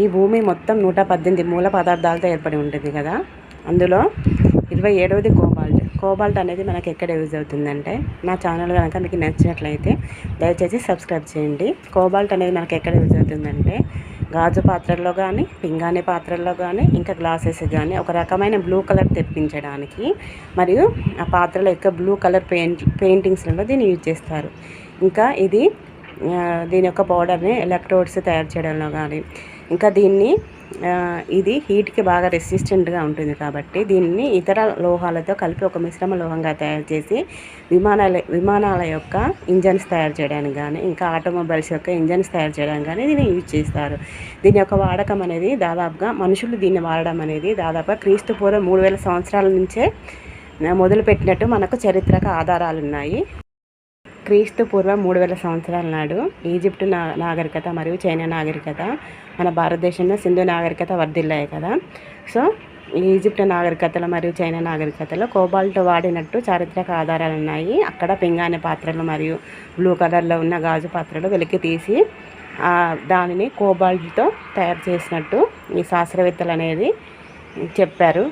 ఈ భూమి మొత్తం నూట పద్దెనిమిది మూల పదార్థాలతో ఏర్పడి ఉంటుంది కదా. అందులో ఇరవై ఏడవది కోబాల్ట్. కోబాల్ట్ అనేది మనకు ఎక్కడ యూజ్ అవుతుందంటే నా ఛానల్ కనుక మీకు నచ్చినట్లయితే దయచేసి సబ్స్క్రైబ్ చేయండి. కోబాల్ట్ అనేది మనకు ఎక్కడ యూజ్ అవుతుందంటే గాజు పాత్రల్లో కానీ పింగాణి పాత్రల్లో కానీ ఇంకా గ్లాసెస్ కానీ ఒక రకమైన బ్లూ కలర్ తెప్పించడానికి మరియు ఆ పాత్రలో యొక్క బ్లూ కలర్ పెయింట్ పెయింటింగ్స్లలో దీన్ని యూజ్ చేస్తారు. ఇంకా ఇది దీని యొక్క పౌడర్ని ఎలక్ట్రోడ్స్ తయారు చేయడంలో కానీ ఇంకా దీన్ని ఇది హీట్కి బాగా రెసిస్టెంట్గా ఉంటుంది కాబట్టి దీన్ని ఇతర లోహాలతో కలిపి ఒక మిశ్రమ లోహంగా తయారు చేసి విమానాల విమానాల యొక్క ఇంజన్స్ తయారు చేయడానికి కానీ ఇంకా ఆటోమొబైల్స్ యొక్క ఇంజన్స్ తయారు చేయడానికి కానీ దీన్ని యూజ్ చేస్తారు. దీని యొక్క వాడకం అనేది దాదాపుగా మనుషులు దీన్ని వాడడం అనేది దాదాపుగా క్రీస్తు పూర్వం మూడు వేల సంవత్సరాల నుంచే మొదలుపెట్టినట్టు మనకు చరిత్రక ఆధారాలు ఉన్నాయి క్రీస్తు పూర్వం మూడు వేల సంవత్సరాల నాడు ఈజిప్టు నా నాగరికత మరియు చైనా నాగరికత మన భారతదేశంలో సింధు నాగరికత వర్ధిల్లాయి కదా. సో ఈజిప్ట్ నాగరికతలు మరియు చైనా నాగరికతలో కోబాల్ట్ వాడినట్టు చారిత్రక ఆధారాలు ఉన్నాయి. అక్కడ పింగాణి పాత్రలు మరియు బ్లూ కలర్లో ఉన్న గాజు పాత్రలు వెలికి తీసి దానిని కోబాల్ట్తో తయారు చేసినట్టు ఈ శాస్త్రవేత్తలు అనేది చెప్పారు.